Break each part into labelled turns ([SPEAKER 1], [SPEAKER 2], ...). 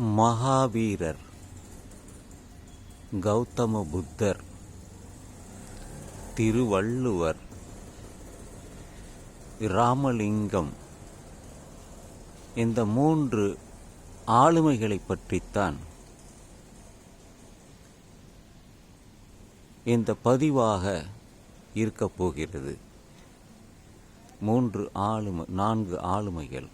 [SPEAKER 1] மகாவீரர். கௌதம புத்தர். திருவள்ளுவர். ராமலிங்கம் இந்த மூன்று ஆளுமைகளை பற்றித்தான் இந்த பதிவாக இருக்கப் போகிறது. மூன்று ஆளுமை நான்கு ஆளுமைகள்.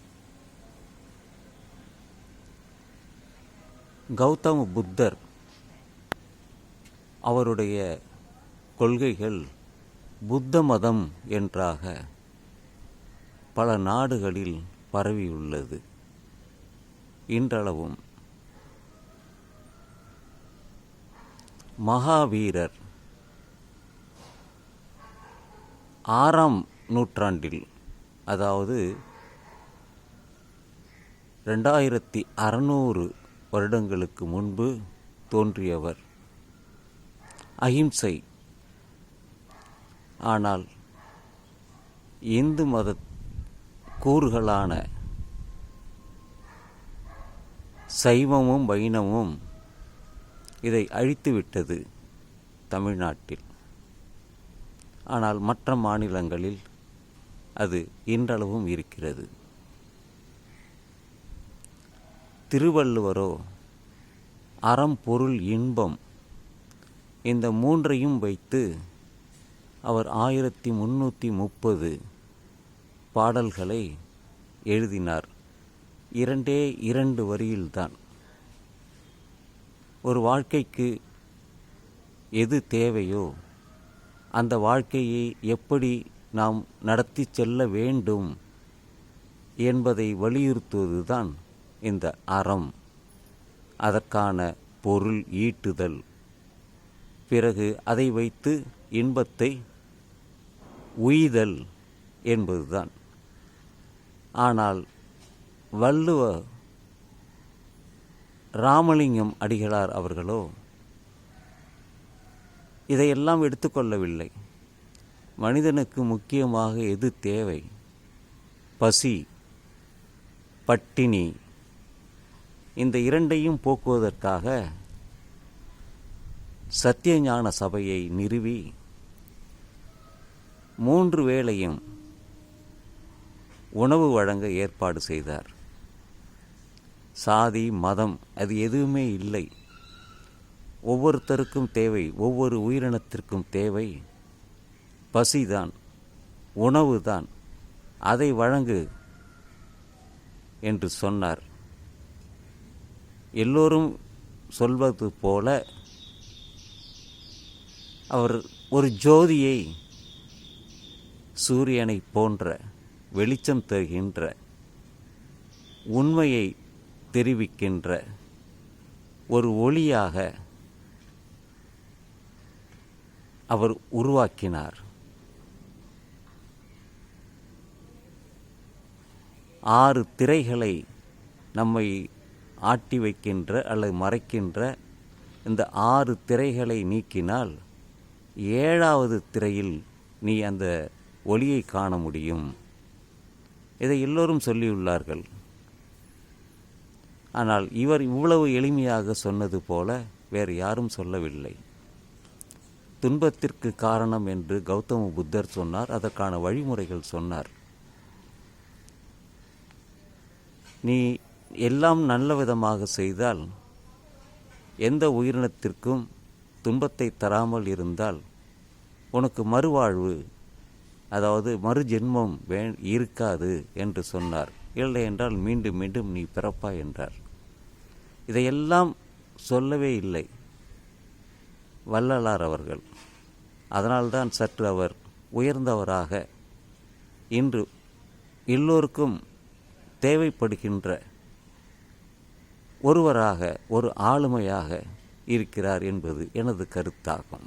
[SPEAKER 1] கௌதம புத்தர் அவருடைய கொள்கைகள் புத்த மதம் என்றாக பல நாடுகளில் பரவியுள்ளது. இன்றளவும் மகாவீரர் ஆறாம் நூற்றாண்டில் அதாவது ரெண்டாயிரத்தி அறநூறு வருடங்களுக்கு முன்பு தோன்றியவர். அஹிம்சை. ஆனால் இந்து மத கூறுகளான சைவமும் வைணமும் இதை அழித்துவிட்டது தமிழ்நாட்டில். ஆனால் மற்ற மாநிலங்களில் அது இன்றளவும் இருக்கிறது. திருவள்ளுவரோ அறம் பொருள் இன்பம் இந்த மூன்றையும் வைத்து அவர் ஆயிரத்தி முன்னூற்றி முப்பது பாடல்களை எழுதினார். இரண்டே இரண்டு வரியில்தான். ஒரு வாழ்க்கைக்கு எது தேவையோ அந்த வாழ்க்கையை எப்படி நாம் நடத்தி செல்ல வேண்டும் என்பதை வலியுறுத்துவதுதான் இந்த அறம். அதற்கான பொருள் ஈட்டுதல். பிறகு அதை வைத்து இன்பத்தை உய்தல் என்பதுதான். ஆனால் வள்ளுவ ராமலிங்கம் அடிகளார் அவர்களோ இதையெல்லாம் எடுத்துக்கொள்ளவில்லை. மனிதனுக்கு முக்கியமாக எது தேவை? பசி பட்டினி இந்த இரண்டையும் போக்குவதற்காக சத்தியஞான சபையை நிறுவி மூன்று வேளையும் உணவு வழங்க ஏற்பாடு செய்தார். சாதி மதம் அது எதுவுமே இல்லை. ஒவ்வொருத்தருக்கும் தேவை ஒவ்வொரு உயிரினத்திற்கும் தேவை. பசிதான் உணவுதான் அதை வழங்கு என்று சொன்னார். எல்லோரும் சொல்வது போல அவர் ஒரு ஜோதியை சூரியனை போன்ற வெளிச்சம் தருகின்ற உண்மையை தெரிவிக்கின்ற ஒரு ஒளியாக அவர் உருவாக்கினார். ஆறு திரைகளை நம்மை ஆட்டி வைக்கின்ற அல்லது மறைக்கின்ற இந்த ஆறு திரைகளை நீக்கினால் ஏழாவது திரையில் நீ அந்த ஒளியை காண முடியும். இதை எல்லோரும் சொல்லியுள்ளார்கள். ஆனால் இவர் இவ்வளவு எளிமையாக சொன்னது போல வேறு யாரும் சொல்லவில்லை. துன்பத்திற்கு காரணம் என்று கௌதம புத்தர் சொன்னார் அதற்கான வழிமுறைகள் சொன்னார். நீ எல்லாம் நல்ல விதமாக செய்தால் எந்த உயிரினத்திற்கும் துன்பத்தை தராமல் இருந்தால் உனக்கு மறுவாழ்வு அதாவது மறு ஜென்மம் வே இருக்காது என்று சொன்னார். இல்லை என்றால் மீண்டும் மீண்டும் நீ பிறப்பாய் என்றார். இதையெல்லாம் சொல்லவே இல்லை. வள்ளலார் அவர்கள். அதனால்தான் சற்று அவர் உயர்ந்தவராக இன்று எல்லோருக்கும் தேவைப்படுகின்ற ஒருவராக ஒரு ஆளுமையாக இருக்கிறார் என்பது எனது கருத்தாகும்.